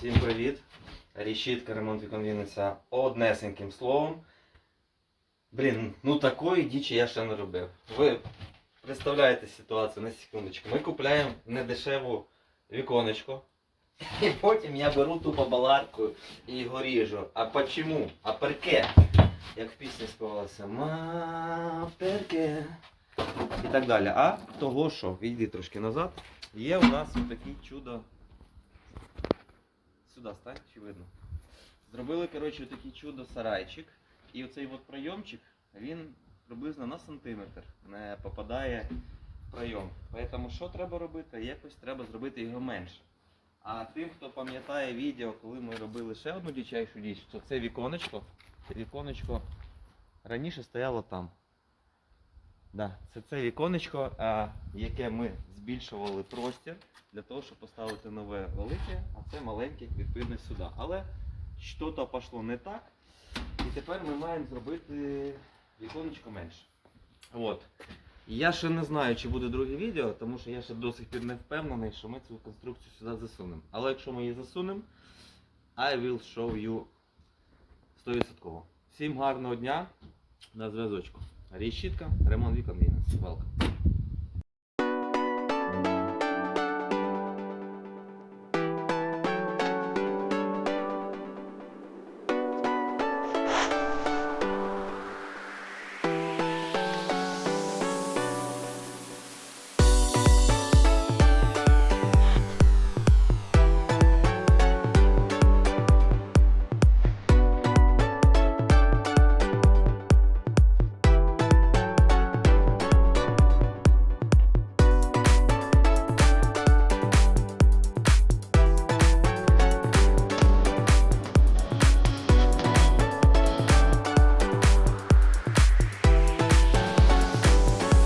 привіт. Рішітка ремонт Вінниця однесеньким словом. Блін, ну такої дічі я ще не робив. Ви представляєте ситуацію на секундочку. Ми купляємо недешеву віконечко. І потім я беру тупо баларку і його ріжу. А почему? А перке? Як в пісні співалося. Ма перке. І так далі. А того що, відійди трошки назад, є у нас такі чудо. Сюди стань, чи. Зробили, коротше, такий чудо сарайчик. І оцей от прийомчик, він приблизно на сантиметр не попадає в прийом. Тому що треба робити? Якось треба зробити його менше. А тим, хто пам'ятає відео, коли ми робили ще одну дичайшу річ, то це віконечко. Віконечко раніше стояло там. Да, це це віконечко, яке ми збільшували простір для того, щоб поставити нове велике, а це маленьке відповідно сюди. Але щось пішло не так. І тепер ми маємо зробити віконечко менше. От. Я ще не знаю, чи буде друге відео, тому що я ще до сих пір не впевнений, що ми цю конструкцію сюди засунемо. Але якщо ми її засунемо, I will show you 100%. Всім гарного дня на зв'язочку. Ріщітка, ремонт вікон свалка.